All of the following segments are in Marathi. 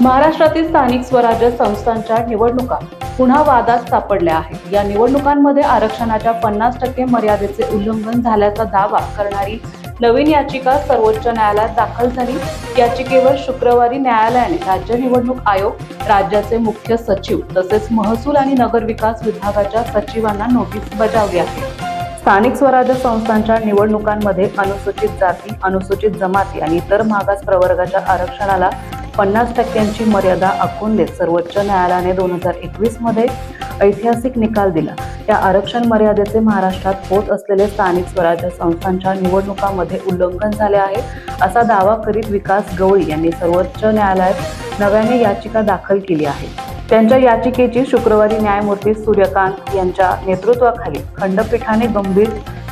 महाराष्ट्रातील स्थानिक स्वराज्य संस्थांच्या निवडणुका पुन्हा वादात सापडल्या आहेत. या निवडणुकांमध्ये आरक्षणाच्या पन्नास टक्के मर्यादेचे उल्लंघन झाल्याचा दावा करणारी नवीन याचिका सर्वोच्च न्यायालयात दाखल झाली. याचिकेवर शुक्रवारी न्यायालयाने राज्य निवडणूक आयोग राज्याचे मुख्य सचिव तसेच महसूल आणि नगरविकास विभागाच्या सचिवांना नोटीस बजावली आहे. स्थानिक स्वराज्य संस्थांच्या निवडणुकांमध्ये अनुसूचित जाती अनुसूचित जमाती आणि इतर मागास प्रवर्गाच्या आरक्षणाला पन्नास टक्क्यांची मर्यादा आखून देत सर्वोच्च न्यायालयाने दोन हजार एकवीसमध्ये ऐतिहासिक निकाल दिला. या आरक्षण मर्यादेचे महाराष्ट्रात होत असलेले स्थानिक स्वराज्य संस्थांच्या निवडणुकांमध्ये उल्लंघन झाले आहे असा दावा करीत विकास गवळी यांनी सर्वोच्च न्यायालयात नव्याने याचिका दाखल केली आहे. त्यांच्या याचिकेची शुक्रवारी न्यायमूर्ती सूर्यकांत यांच्या नेतृत्वाखाली खंडपीठाने गंभीर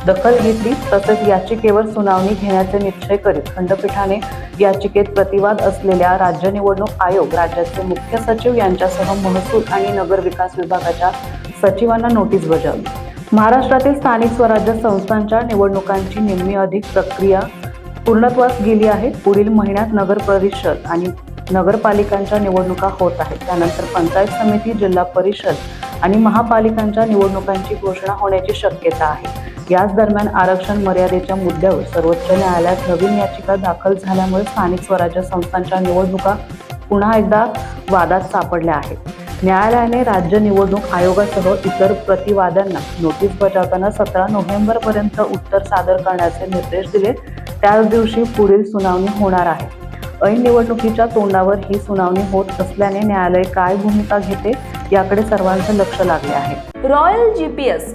दखल घेतली तसंच याचिकेवर सुनावणी घेण्याचे निश्चय करीत खंडपीठाने याचिकेत प्रतिवाद असलेल्या राज्य निवडणूक आयोग राज्याचे मुख्य सचिव यांच्यासह महसूल आणि नगर विकास विभागाच्या सचिवांना नोटीस बजावली. महाराष्ट्रातील स्थानिक स्वराज्य संस्थांच्या निवडणुकांची निम्मी अधिक प्रक्रिया पूर्णत्वास गेली आहे. पुढील महिन्यात नगर परिषद आणि नगरपालिकांच्या निवडणुका होत आहेत. त्यानंतर पंचायत समिती जिल्हा परिषद आणि महापालिकांच्या निवडणुकांची घोषणा होण्याची शक्यता आहे. याच दरम्यान आरक्षण मर्यादेच्या मुद्द्यावर सर्वोच्च न्यायालयात नवीन याचिका दाखल झाल्यामुळे स्थानिक स्वराज्य संस्थांच्या निवडणुका पुन्हा एकदा वादात सापडल्या आहेत. न्यायालयाने राज्य निवडणूक आयोगासह इतर प्रतिवाद्यांना नोटीस बजावताना सतरा नोव्हेंबरपर्यंत उत्तर सादर करण्याचे निर्देश दिले. त्याच दिवशी पुढील सुनावणी होणार आहे. ऐन निवडणुकीच्या तोंडावर ही सुनावणी होत असल्याने न्यायालय काय भूमिका घेते याकडे सर्वांचं लक्ष लागले आहे. Royal G P S